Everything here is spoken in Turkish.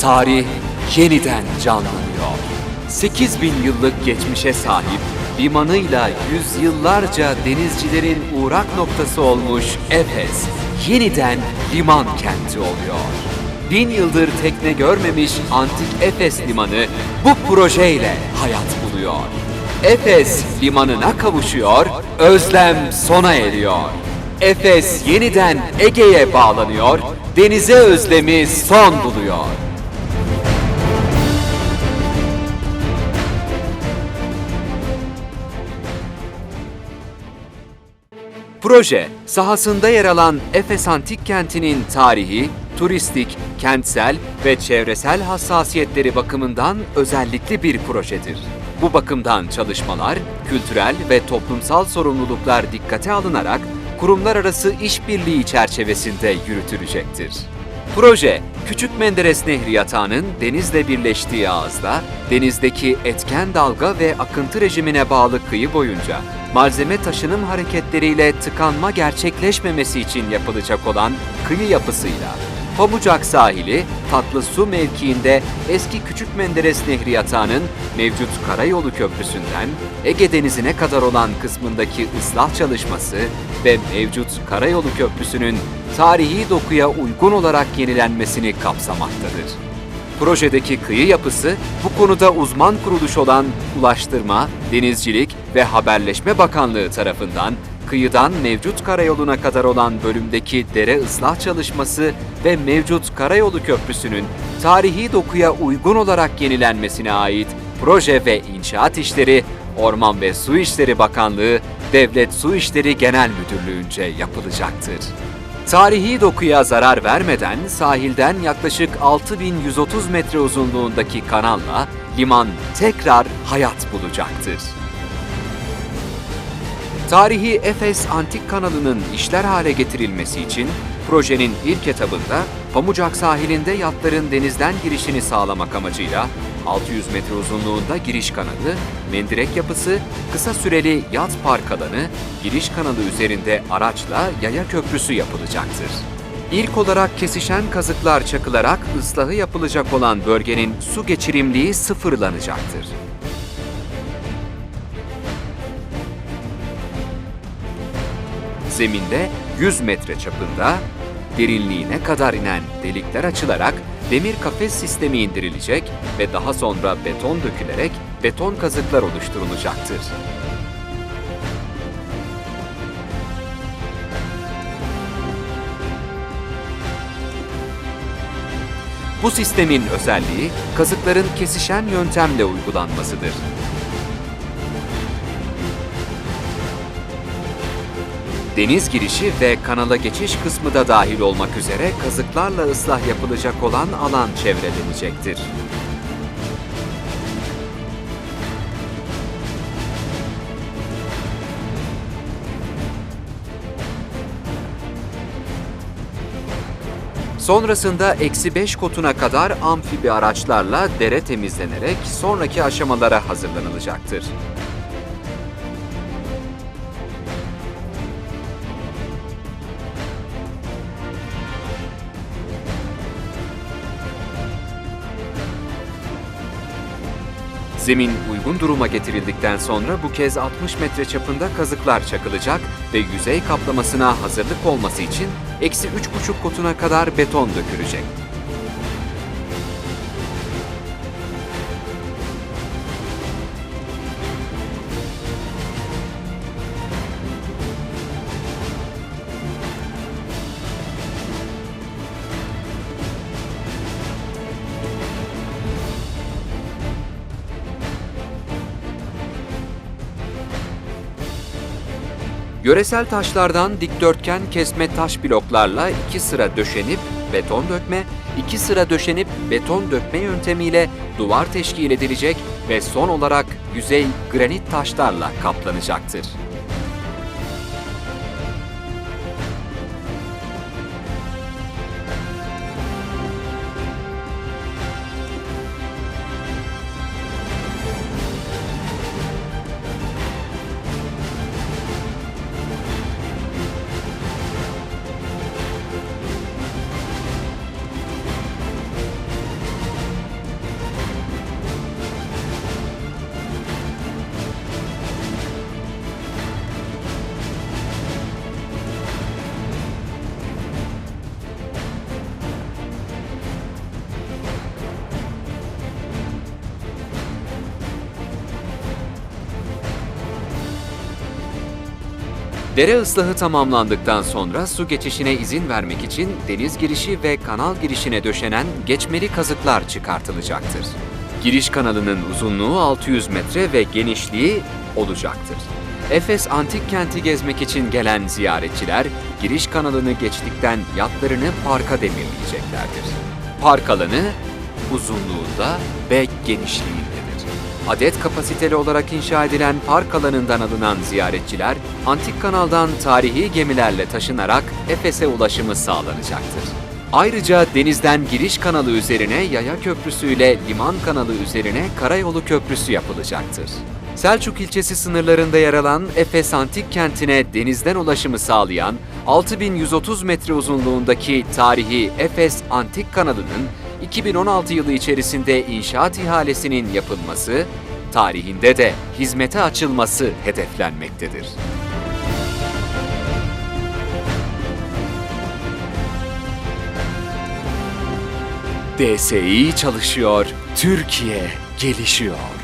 tarih yeniden canlanıyor. 8000 yıllık geçmişe sahip, limanıyla yüzyıllarca denizcilerin uğrak noktası olmuş Efes, yeniden liman kenti oluyor. Bin yıldır tekne görmemiş antik Efes limanı bu projeyle hayat buluyor. Efes limanına kavuşuyor, özlem sona eriyor. Efes yeniden Ege'ye bağlanıyor, denize özlemi son buluyor. Proje, sahasında yer alan Efes Antik Kenti'nin tarihi, turistik, kentsel ve çevresel hassasiyetleri bakımından özellikli bir projedir. Bu bakımdan çalışmalar, kültürel ve toplumsal sorumluluklar dikkate alınarak kurumlar arası işbirliği çerçevesinde yürütülecektir. Proje, Küçük Menderes Nehri yatağının denizle birleştiği ağızda, denizdeki etken dalga ve akıntı rejimine bağlı kıyı boyunca malzeme taşınım hareketleriyle tıkanma gerçekleşmemesi için yapılacak olan kıyı yapısıyla Pamucak sahili, tatlı su mevkiinde eski Küçük Menderes Nehri yatağının mevcut Karayolu Köprüsü'nden Ege Denizi'ne kadar olan kısmındaki ıslah çalışması ve mevcut Karayolu Köprüsü'nün tarihi dokuya uygun olarak yenilenmesini kapsamaktadır. Projedeki kıyı yapısı bu konuda uzman kuruluş olan Ulaştırma, Denizcilik ve Haberleşme Bakanlığı tarafından kıyıdan mevcut karayoluna kadar olan bölümdeki dere ıslah çalışması ve mevcut karayolu köprüsünün tarihi dokuya uygun olarak yenilenmesine ait proje ve inşaat işleri Orman ve Su İşleri Bakanlığı Devlet Su İşleri Genel Müdürlüğü'nce yapılacaktır. Tarihi dokuya zarar vermeden sahilden yaklaşık 6130 metre uzunluğundaki kanalla liman tekrar hayat bulacaktır. Tarihi Efes Antik Kanalı'nın işler hale getirilmesi için projenin ilk etabında Pamucak sahilinde yatların denizden girişini sağlamak amacıyla 600 metre uzunluğunda giriş kanalı, mendirek yapısı, kısa süreli yat park alanı, giriş kanalı üzerinde araçla yaya köprüsü yapılacaktır. İlk olarak kesişen kazıklar çakılarak ıslahı yapılacak olan bölgenin su geçirimliği sıfırlanacaktır. Zeminde 100 metre çapında derinliğine kadar inen delikler açılarak demir kafes sistemi indirilecek ve daha sonra beton dökülerek beton kazıklar oluşturulacaktır. Bu sistemin özelliği kazıkların kesişen yöntemle uygulanmasıdır. Deniz girişi ve kanala geçiş kısmı da dahil olmak üzere kazıklarla ıslah yapılacak olan alan çevrelenecektir. Sonrasında eksi 5 kotuna kadar amfibi araçlarla dere temizlenerek sonraki aşamalara hazırlanılacaktır. Zemin uygun duruma getirildikten sonra bu kez 60 metre çapında kazıklar çakılacak ve yüzey kaplamasına hazırlık olması için eksi 3,5 kotuna kadar beton dökülecek. Yöresel taşlardan dikdörtgen kesme taş bloklarla iki sıra döşenip beton dökme, iki sıra döşenip beton dökme yöntemiyle duvar teşkil edilecek ve son olarak yüzey granit taşlarla kaplanacaktır. Dere ıslahı tamamlandıktan sonra su geçişine izin vermek için deniz girişi ve kanal girişine döşenen geçmeli kazıklar çıkartılacaktır. Giriş kanalının uzunluğu 600 metre ve genişliği olacaktır. Efes Antik Kenti gezmek için gelen ziyaretçiler giriş kanalını geçtikten yatlarını parka demirleyeceklerdir. Park alanı uzunluğunda ve genişliğindedir. Adet kapasiteli olarak inşa edilen park alanından alınan ziyaretçiler, antik kanaldan tarihi gemilerle taşınarak Efes'e ulaşımı sağlanacaktır. Ayrıca denizden giriş kanalı üzerine yaya köprüsüyle liman kanalı üzerine karayolu köprüsü yapılacaktır. Selçuk ilçesi sınırlarında yer alan Efes Antik Kenti'ne denizden ulaşımı sağlayan 6130 metre uzunluğundaki tarihi Efes Antik Kanalı'nın 2016 yılı içerisinde inşaat ihalesinin yapılması, tarihinde de hizmete açılması hedeflenmektedir. DSİ çalışıyor, Türkiye gelişiyor.